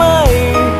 ไม่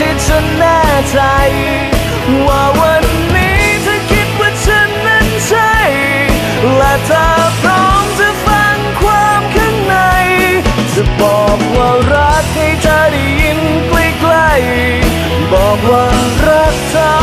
วันที่ฉันแน่ใจ ว่าวันนี้เธอคิดว่าฉันนั้นใช่ และเธอพร้อมจะฟังความข้างใน จะบอกว่ารักให้เธอได้ยินใกล้ๆบอกว่ารักเธอ